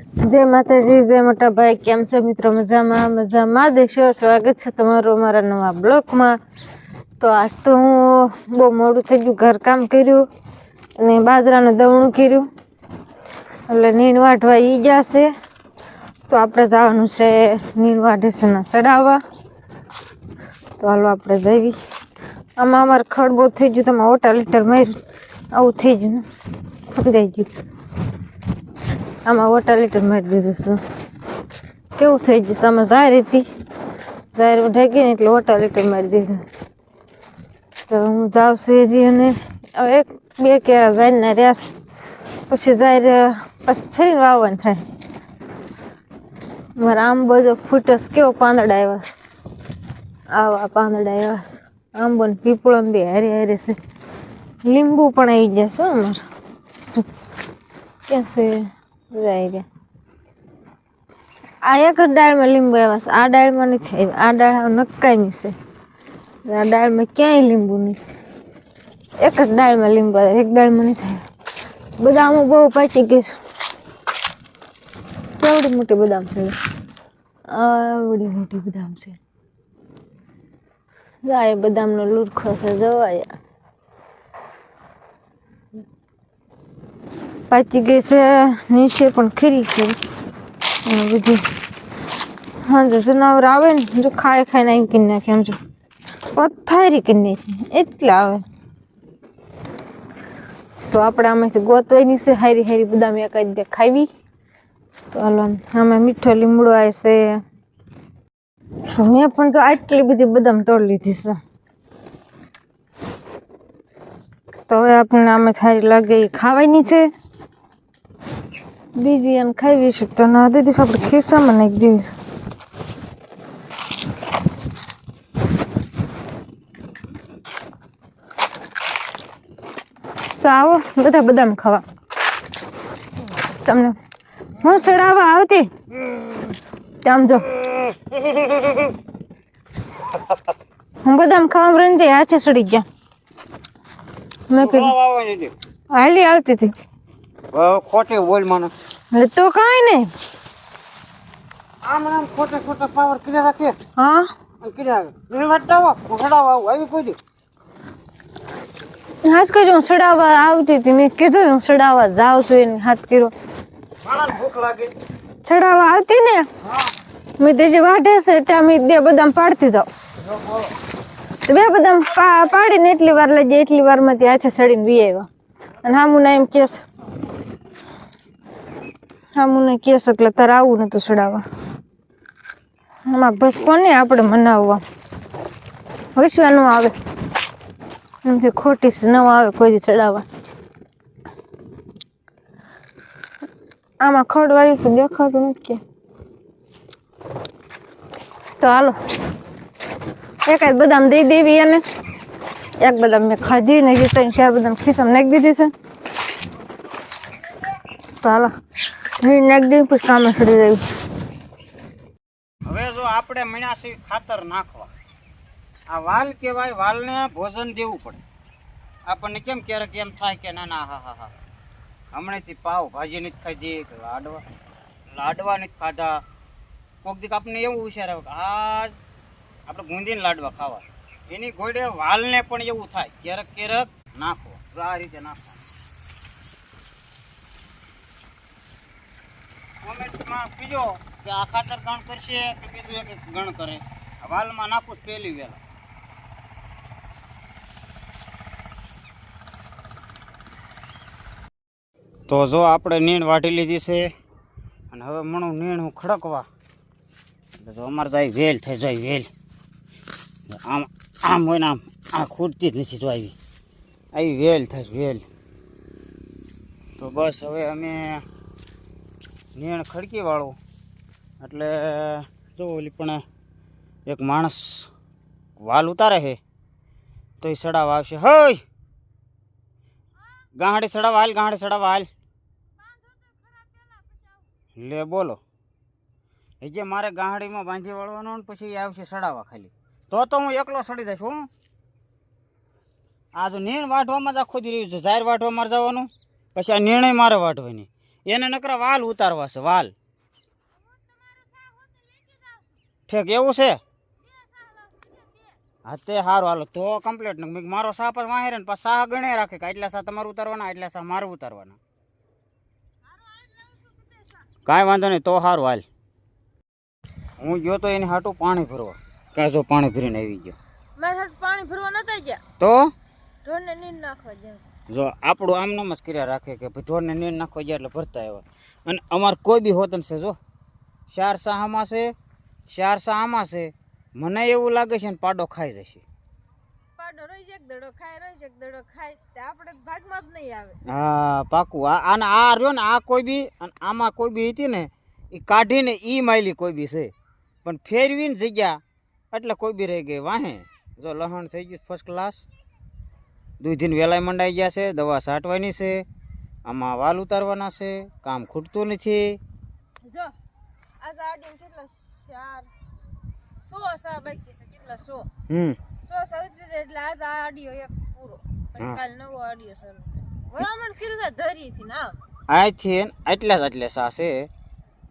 જય માતાજી, જય મોટા ભાઈ કેમ છો મિત્રો? મજામાં મજામાં. દેશો, સ્વાગત છે તમારું અમારા નવા બ્લોકમાં. તો આજ તો હું બહુ મોડું થઈ ગયું, ઘરકામ કર્યું અને બાજરાનું દવણું કર્યું. એટલે નીણ વાઢવા ઈ જશે. તો આપણે જવાનું છે નીણ વાઢે ના તો હાલો આપણે જઈએ. આમાં અમારે ખડ બહુ થઈ ગયું તમે ઓટા લીટર માર્યું. આવું થઈ ગયું. ને ફગડાઈ ગયું. આમાં વોટર લીટર મારી દીધું છે. કેવું થઈ ગયું આમાં જાહેર હતી. જાહેર ઢાંકી ને એટલે વોટર લીટર મારી દીધું. તો હું જાઉં છું હજી અને હવે એક, બે કેરા જાહેરના રહ્યા છે. પછી જાહેર પછી ફરીને વાવવાનું થાય. મારા આંબો જો ફૂટસ કેવો પાંદડા આવ્યા આવા પાંદડા આવ્યા છે. આંબો ને પીપળો બી હારે હારે છે. લીંબુ પણ આવી જશે અમારે. ક્યાં છે? જાય આ એક જ ડાળમાં લીંબુ આવ્યા આ ડાળમાં નથી આવ્યા. આ ડાળ નકામી છે. આ ડાળમાં ક્યાંય લીંબુ નહીં એક જ ડાળમાં લીંબુ આવે. એક ડાળમાં નથી આવ્યા. બદામો બહુ પાકી ગઈ છે. કેવડી મોટી બદામ છે આવડી મોટી બદામ છે. જાય બદામનો લુરખો છે, જવાયા. પાકી ગઈ છે, નીચે પણ ખરી છે. અને બધી હા, જો જનાવર આવે ને, જો ખાઈ ખાઈને એમ કરી નાખે એમ જો પથારી કરી નાખે, એટલા આવે. તો આપણે આમાંથી ગોતવાની છે, હારી હારી બદામ એકાદ દે ખાવી. તો હાલો, આમાં મીઠો લીમડો આવે છે. મેં પણ તો આટલી બધી બદામ તોડી લીધી છે. તો હવે આપણને આમાં સારી લાગે એ ખાવાની છે. બીજી એમ ખાવી છે તો ના દીધી આપણે ખિસ્સામાં નાખી દેવી તો આવો બધા બદામ ખાવા. તમને હું સડાવવા આવતી? આમ જો. હું બદામ ખાવા રહીને હાથે સડી ગયા. મેં કીધું હાલી આવતી હતી. ખોટી બોલ મને એટલે તો કાંઈ નહીં આમ આમ ખોટે ખોટા પાવર કર્યા રાખે. હા? કર્યા આવી કોઈ કહેજો હું ચડાવવા આવતી હતી. મેં કીધું હું ચડાવવા જાઉં છું એને હાથ કર્યો. ભૂખ લાગે. ચડાવવા આવતી ને? મેં તે જે વાઢે છે ત્યાં મેં બે બદામ પાડતી દઉં તો બે બદામ પાડીને એટલી વાર લઈ જાય એટલી વારમાં ત્યાં હાથે સડીને વી આવ્યા. અને હામું ના એમ કેસ હામું ને કેસ એટલે તારે આવું નતું ચડાવવા. આમાં બસ કોને આપણે મનાવવા? વિશ્વાનું આવે. એમથી ખોટી છે ન આવે કોઈ ચડાવવા. આમાં ખડવાળી તો દેખાતું નથી તો હાલો. જ બદામ દઈ દેવી એને. એક બદામ મેં ખાધી ને ત્રણ ચાર બદામ ખિસ્સામાં નાખી દીધી છે. તો હાલો. હવે જો આપણે મીણાસી ખાતર નાખવા. આ વાલ કહેવાય, વાલને ભોજન દેવું પડે. આપણને કેમ ક્યારેક એમ થાય કે ના ના, હા હા હા. હમણાંથી પાવ ભાજી નથી ખાધી, કે લાડવા. લાડવા નથી ખાધા. કોક દીક આપણને એવું વિચાર આવે આ આપણે ગુંદીને લાડવા ખાવા. એની ગોળે વાલને પણ એવું થાય. ક્યારેક ક્યારેક નાખો આ રીતે નાખો કોમેન્ટમાં કીજો કે આ ખાતર ગણ કરશે કે બીજું એક ગણ કરે. હાલમાં નાખું પહેલી વેલા. તો જો આપણે નીણ વાટી લીધી છે અને હવે મણું નીણ હું ખડકવા. એટલે તો અમારે તો આવી વેલ થઈ જાય, વેલ. આમ આમ હોય ને આમ આ ખૂટતી જ નથી તો આવી. આવી વેલ થશે વેલ. તો બસ હવે અમે નીણ ખડકીવાળું. એટલે જો ઓલી પણ એક માણસ વાલ ઉતારે છે, તો એ સડાવ આવશે. હોય ગાંહડી સડાવ હાલ, ગાંહડી સડાવ હાલ. લે, બોલો. એ જે મારે ગાંહડીમાં બાંધી વળવાનો ને પછી આવશે સડાવા ખાલી. તો તો હું એકલો સડી જઈશ, હું. આ તો નીણ વાઢવામાં જ આખું જ રહ્યું છે. જાહેર વાઢવા મારે જવાનું, પછી આ નિર્ણય મારે વાઢવાની. એને નકરા વાલ ઉતારવા છે વાલ. ઠેક એવું છે? હા તે સારું હાલો તો કમ્પ્લીટ મારો સાપ જ વાહેરે ને પાછા સાહ ગણે રાખે કે એટલા સાહ તમારે ઉતારવાના એટલા સાહ મારું ઉતારવાના. કાંઈ વાંધો નહીં તો સારું હાલ. હું ગયો તો એને હાટું પાણી ભરવા. કાંઈ જો પાણી ભરીને આવી ગયો. મારે પાણી ભરવા નતા ગયા? તો? ઢોરને નીંદ નાખવા જેમ જો આપણું આમ નામ જ કર્યા રાખે કે ભાઈ ઢોરને નીર નાખવા જાય એટલે ભરતા આવ્યા. અને અમારે કોઈ બી હોતન છે જો. ચાર સાહામાં છે ચાર સાહામાં છે. મને એવું લાગે છે ને પાડો ખાઈ જશે. પાડો રહી છે એક દડો ખાય રહી છે એક દડો ખાય આપણે ભાગમાં જ નહીં આવે. હા પાકું. આ અને આ રહ્યો ને આ કોઈ બી અને આમાં કોઈ બી હતી ને એ કાઢીને એ માયલી કોઈ બી છે. પણ ફેરવીને જગ્યા એટલે કોઈ બી રહી ગઈ. વાહે. જો લહણ થઈ ગયું ફર્સ્ટ ક્લાસ દૂધીને વેલાય મંડાઈ ગયા છે દવા છાંટવાની છે આમાં વાલ ઉતારવાના છે કામ ખૂટતું નથી. જો આજ આડીને કેટલા ચાર સો સા બાકી છે કેટલા સો? હમ. સો સા ઉતરી એટલે આ આડિયો એક પૂરો. કાલ નવો આડિયો સર વળામણ કર્યું છે ધરીથી ના અહીંથી એટલા જ એટલે સા છે.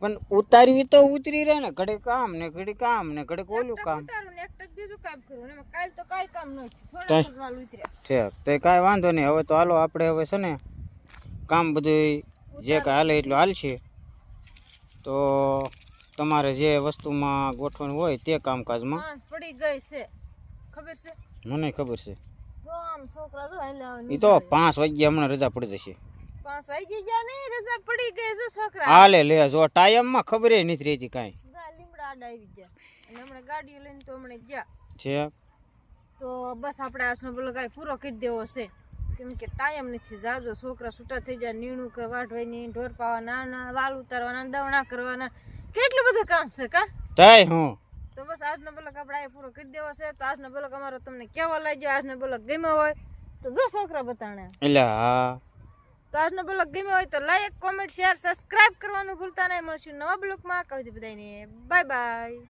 પણ ઉતારવી તો ઉતરી રહે ને ઘડીક કામ ને ઘડીક કામ ને ઘડીક ઓલું કામ. ઉતારું ને બીજું કામ કરવું ને કાલ તો કાંઈ કામ નથી થોડા જ ઉતર્યા. ઠીક તો કાંઈ વાંધો નહીં. હવે તો હાલો આપણે હવે છે ને કામ બધું જે કાંઈ હાલે એટલું હાલશે. તો તમારે જે વસ્તુમાં ગોઠવણ હોય તે કામકાજમાં. પડી ગઈ છે. ખબર છે? મને ખબર છે. એ તો પાંચ વાગ્યા હમણાં રજા પડી જશે. પાંચ વાગી ગયા નહીં રજા પડી ગઈ છે છોકરા. હાલે લે જો ટાઈમમાં ખબર નથી રહેતી કાંઈ. લીમડા આવી ગયા. અને હમણાં ગાડીઓ લઈને તો હમણાં ગયા. છે? તો બસ આપણે આજનો બોલો કાંઈ પૂરો કરી દેવો છે. કેમ કે ટાઈમ નથી જાજો છોકરા છૂટા થઈ જાય નીણું કે વાઢવાની ઢોર પાવાના ના વાલ ઉતારવાના દવણા કરવાના. કેટલું બધું કામ છે કા? તય હું. તો બસ આજનો બ્લોગ આપણે આ પૂરો કરી દેવો છે. તો આજનો બ્લોગ અમારો તમને કેવો લાગ્યો? આજનો બ્લોગ ગમ્યો હોય? તો જો છોકરા બતાણે. એટલે હા. તો આજનો બ્લોગ ગમ્યો હોય તો લાઈક કોમેન્ટ શેર સબસ્ક્રાઇબ કરવાનું ભૂલતા નહીં. મળશું નવા બ્લોગમાં. કહી દે બધાને બાય બાય